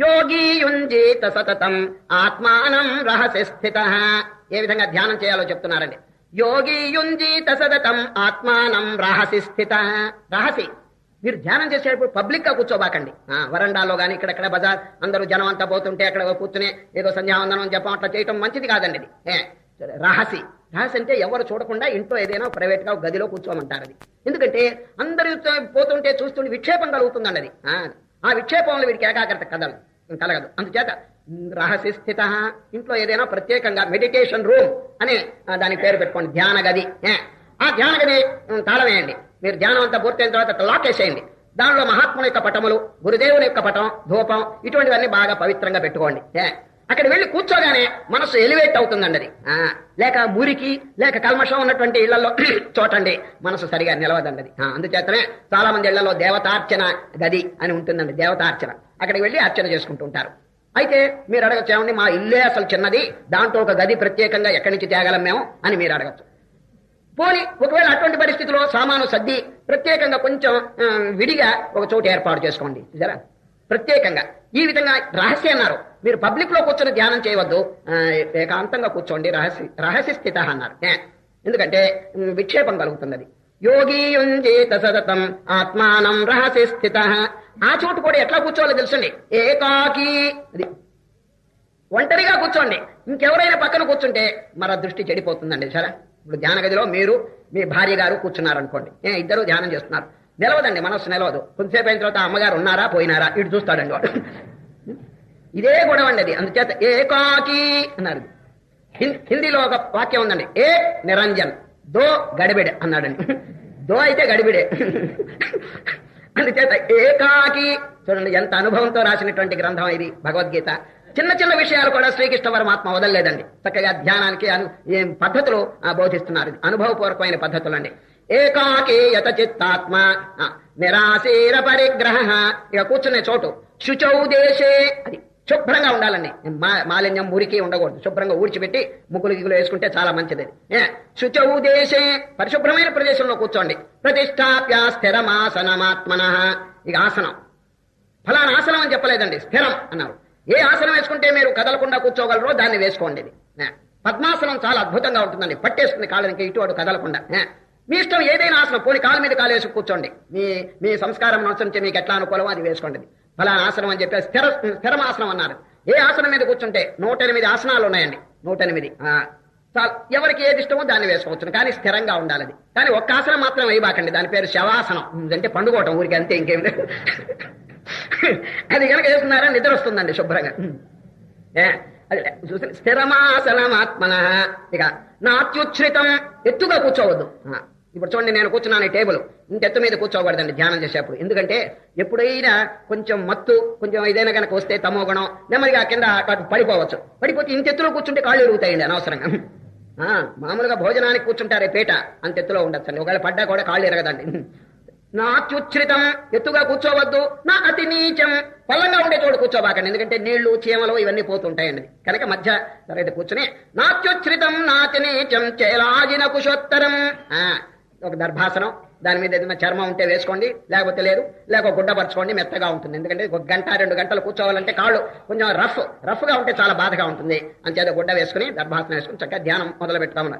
యోగీయుంజీత సతతం. ఆత్మానం రహసి స్థిత. ఏ విధంగా ధ్యానం చేయాలో చెప్తున్నారండి. యోగీయుంజీత సతతం ఆత్మానం రహసి స్థిత. రహసి మీరు ధ్యానం చేసేటప్పుడు పబ్లిక్గా కూర్చోబాకండి. ఆ, వరండాలో గానీ ఇక్కడెక్కడ బజార్ అందరూ జనం అంతా పోతుంటే అక్కడ కూర్చుని ఏదో సంధ్యావందనం జపం అట్లా చేయటం మంచిది కాదండి ఇది. ఏ, రహసి రహస్య. అంటే ఎవరు చూడకుండా ఇంట్లో ఏదైనా ప్రైవేట్గా గదిలో కూర్చోమంటారు అది. ఎందుకంటే అందరూ పోతుంటే చూస్తుంటే విక్షేపం కలుగుతుందండి అది. ఆ, ఆ విక్షేపంలో వీడికి ఏకాగ్రత కదలు కలగదు. అందుచేత రహస్య స్థిత ఇంట్లో ఏదైనా ప్రత్యేకంగా మెడిటేషన్ రూమ్ అని దానికి పేరు పెట్టుకోండి. ధ్యాన గది ఆ ధ్యాన గది తాళమేయండి తాళం వేయండి. మీరు ధ్యానం అంతా పూర్తయిన తర్వాత లాక్ వేసేయండి దానిలో మహాత్ముల యొక్క పటములు గురుదేవుని యొక్క పటం ధూపం ఇటువంటివన్నీ బాగా పవిత్రంగా పెట్టుకోండి. ఏ, అక్కడ వెళ్ళి కూర్చోగానే మనసు ఎలివేట్ అవుతుందండి అది. ఆ, లేక మురికి లేక కల్మషం ఉన్నటువంటి ఇళ్ళలో చోటండి. మనసు సరిగా నిలవదండి అది. అందుచేతనే చాలా మంది ఇళ్ళలో దేవతార్చన గది అని ఉంటుందండి. దేవతార్చన. అక్కడికి వెళ్ళి అర్చన చేసుకుంటూ ఉంటారు అయితే మీరు అడగచ్చు ఏమండి మా ఇల్లే అసలు చిన్నది దాంట్లో ఒక గది ప్రత్యేకంగా ఎక్కడి నుంచి తేగలం మేము? అని మీరు అడగచ్చు. పోని ఒకవేళ అటువంటి పరిస్థితిలో సామాను సర్ది ప్రత్యేకంగా కొంచెం విడిగా ఒక చోటు ఏర్పాటు చేసుకోండి. జరా ప్రత్యేకంగా. ఈ విధంగా రహస్య అన్నారు. మీరు పబ్లిక్లో కూర్చొని ధ్యానం చేయవద్దు. ఏకాంతంగా కూర్చోండి రహస్య రహస్య స్థిత అన్నారు ఎందుకంటే విక్షేపం కలుగుతున్నది. యుంజేత సతతం ఆత్మానం రహస్య స్థిత ఆ చోటు కూడా ఎట్లా కూర్చోవాలో తెలుసండి? ఏకాకి అది. ఒంటరిగా కూర్చోండి. ఇంకెవరైనా పక్కన కూర్చుంటే మన దృష్టి చెడిపోతుందండి సరే ఇప్పుడు ధ్యాన గదిలో మీరు మీ భార్య గారు కూర్చున్నారు అనుకోండి ఏ ఇద్దరు ధ్యానం చేస్తున్నారు. నిలవదండి మనస్సు నిలవదు. కొంతసేపు అయిన తర్వాత అమ్మగారు ఉన్నారా పోయినారా? ఇటు చూస్తాడండి వాడు. ఇదే గొడవ అండి అది. అందుచేత ఏకాకి అన్నారు. హిం- హిందీలో ఒక వాక్యం ఉందండి. ఏ నిరంజన్. దో గడిబిడే అన్నాడని. దో అయితే గడిబిడే. అందుచేత ఏకాకి చూడండి ఎంత అనుభవంతో రాసినటువంటి గ్రంథం ఇది భగవద్గీత. చిన్న చిన్న విషయాలు కూడా శ్రీకృష్ణ పరమాత్మ వదలలేదండి. చక్కగా ధ్యానానికి అను ఏం పద్ధతులు ఆ, బోధిస్తున్నారు. అనుభవపూర్వకమైన పద్ధతులు అండి ఏకాకి యత చిత్తాత్మ ఆ, నిరాశీర పరిగ్రహ ఇక కూర్చునే చోటు. శుచౌ దేశే అది. శుభ్రంగా ఉండాలండి మా- మాలిన్యం మురికి ఉండకూడదు. శుభ్రంగా ఊడ్చిపెట్టి ముగ్గులు గిగులు వేసుకుంటే చాలా మంచిది. ఏ, శుచౌ దేశే పరిశుభ్రమైన ప్రదేశంలో కూర్చోండి. ప్రతిష్టాప్య స్థిరమాసనమాత్మన. ఇక ఆసనం. ఫలానా ఆసనం అని చెప్పలేదండి. స్థిరం అన్నారు. ఏ ఆసనం వేసుకుంటే మీరు కదలకుండా కూర్చోగలరో దాన్ని వేసుకోండి. పద్మాసనం చాలా అద్భుతంగా ఉంటుందండి. పట్టేస్తుంది కాళ్ళకి ఇటు అటు కదలకుండా. ఏ, మీ ఇష్టం ఏదైనా ఆసనం పోని కాళ్ళ మీద కాలు వేసి కూర్చోండి. మీ మీ సంస్కారం అనుసరించి మీకు ఎట్లా అనుకూలమో అది వేసుకోండి. ఫలానా ఆసనం అని చెప్పి స్థిర స్థిరమాసనం అన్నారు. ఏ ఆసనం మీద కూర్చుంటే నూట ఎనిమిది ఆసనాలు ఉన్నాయండి. నూట ఎనిమిది ఎవరికి ఏది ఇష్టమో దాన్ని వేసుకోవచ్చు కానీ స్థిరంగా ఉండాలి అది. కానీ ఒక్క ఆసనం మాత్రం వేయబాకండి. దాని పేరు శవాసనం. అంటే పండుకోవటం. ఊరికి అంతే ఇంకేం లేదు. అది కనుక వేస్తున్నారా నిద్ర వస్తుందండి శుభ్రంగా. స్థిరమాసనం ఆత్మన చూసి స్థిరమాసనమాత్మన. ఇక నాత్యుచ్ఛ్రితం. ఎత్తుగా కూర్చోవద్దు. ఇప్పుడు చూడండి నేను కూర్చున్నాను ఈ టేబుల్. ఇంత ఎత్తు మీద కూర్చోకూడదండి ధ్యానం చేసేప్పుడు. ఎందుకంటే ఎప్పుడైనా కొంచెం మత్తు కొంచెం ఏదైనా కనుక వస్తే తమో గుణం నెమ్మదిగా కింద అటు పడిపోవచ్చు. పడిపోతే ఇంతెత్తులో కూర్చుంటే కాళ్ళు ఎరుగుతాయండి అనవసరంగా. ఆ, మామూలుగా భోజనానికి కూర్చుంటారే పేట అంత ఎత్తులో ఉండొచ్చండి. ఒకవేళ పడ్డా కూడా కాళ్ళు ఎరగదండి. నాత్యుచ్ఛ్రితం ఎత్తుగా కూర్చోవద్దు నా అతి నీచం. పల్లంగా ఉండే చోటు కూర్చోబాకండి ఎందుకంటే నీళ్ళు చీమలు ఇవన్నీ పోతుంటాయండి. కనుక మధ్య సరైతే కూర్చుని నాత్యుచ్ఛ్రితం నాతి నీచం చేలాజిన కుశోత్తరం. ఆ, ఒక దర్భాసనం దాని మీద ఏదైనా చర్మం ఉంటే వేసుకోండి లేకపోతే లేదు లేక గుడ్డపరచుకోండి మెత్తగా ఉంటుంది. ఎందుకంటే ఒక గంట రెండు గంటలు కూర్చోవాలంటే కాళ్ళు కొంచెం రఫ్ రఫ్గా ఉంటే చాలా బాధగా ఉంటుంది. అంతేదో గుడ్డ వేసుకుని దర్భాసనం వేసుకుని చక్కగా ధ్యానం మొదలు పెట్టుకోమన్నారు